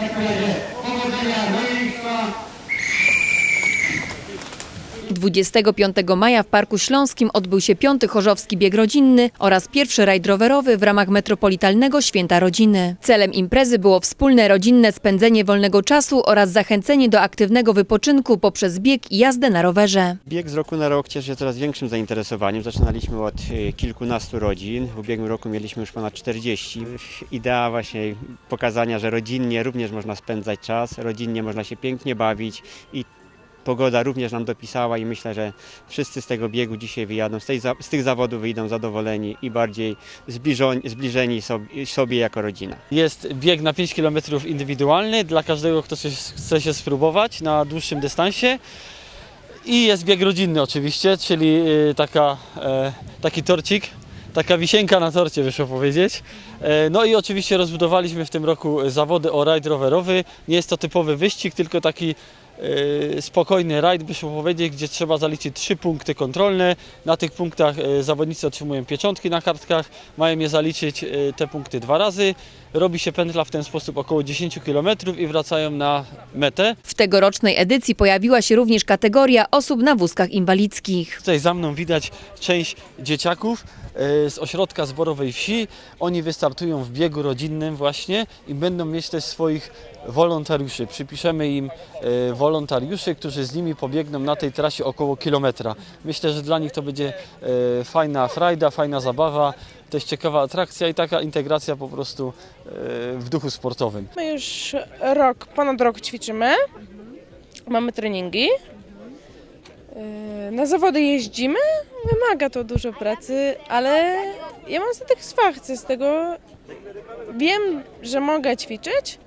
pretože obozenia Rojinska 25 maja w Parku Śląskim odbył się piąty Chorzowski Bieg Rodzinny oraz pierwszy rajd rowerowy w ramach metropolitalnego Święta Rodziny. Celem imprezy było wspólne rodzinne spędzenie wolnego czasu oraz zachęcenie do aktywnego wypoczynku poprzez bieg i jazdę na rowerze. Bieg z roku na rok cieszy się coraz większym zainteresowaniem. Zaczynaliśmy od y, kilkunastu rodzin. W ubiegłym roku mieliśmy już ponad 40. Idea właśnie pokazania, że rodzinnie również można spędzać czas, rodzinnie można się pięknie bawić i pogoda również nam dopisała i myślę, że wszyscy z tego biegu dzisiaj wyjadą, z, tej, z tych zawodów wyjdą zadowoleni i bardziej zbliżoni, zbliżeni sobie, sobie jako rodzina. Jest bieg na 5 km indywidualny dla każdego, kto chce się spróbować na dłuższym dystansie. I jest bieg rodzinny oczywiście, czyli y, taka, e, taki torcik, taka wisienka na torcie wyszło powiedzieć. E, No i oczywiście rozbudowaliśmy w tym roku zawody o rajd rowerowy. Nie jest to typowy wyścig, tylko taki spokojny rajd, byśmy powiedzieć, gdzie trzeba zaliczyć trzy punkty kontrolne. Na tych punktach e, zawodnicy otrzymują pieczątki na kartkach, mają je zaliczyć e, te punkty dwa razy. Robi się pętla w ten sposób około 10 km i wracają na metę. W tegorocznej edycji pojawiła się również kategoria osób na wózkach inwalidzkich. Tutaj za mną widać część dzieciaków e, z ośrodka zborowej wsi. Oni wystartują w biegu rodzinnym właśnie i będą mieć też swoich wolontariuszy. Przypiszemy im e, wolontariuszy, którzy z nimi pobiegną na tej trasie około kilometra. Myślę, że dla nich to będzie e, fajna frajda, fajna zabawa, też ciekawa atrakcja i taka integracja po prostu e, w duchu sportowym. My już rok, ponad rok ćwiczymy. Mamy treningi. Yy, Na zawody jeździmy. Wymaga to dużo pracy, ale ja mam satysfakcję z tego. Wiem, że mogę ćwiczyć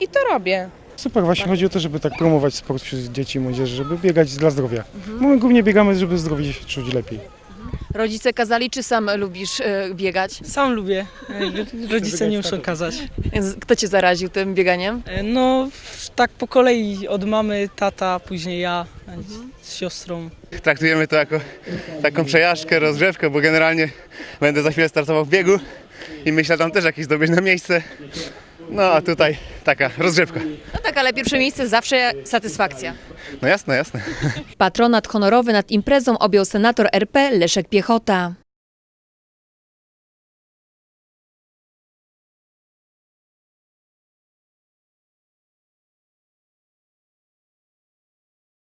i to robię. Super, właśnie chodzi o to, żeby tak promować sport wśród dzieci i młodzieży, żeby biegać dla zdrowia. Bo my głównie biegamy, żeby zdrowie się czuć lepiej. Rodzice kazali, czy sam lubisz e, biegać? Sam lubię. E, Rodzice nie muszą kazać. Kto cię zaraził tym bieganiem? E, No, w- tak po kolei od mamy, tata, później ja e, z siostrą. Traktujemy to jako taką przejażdżkę, rozgrzewkę, bo generalnie będę za chwilę startował w biegu i myślę tam też jakieś zdobyć na miejsce. No a tutaj taka rozgrzewka. No tak, ale pierwsze miejsce zawsze satysfakcja. No jasne, jasne. Patronat honorowy nad imprezą objął senator RP Leszek Piechota.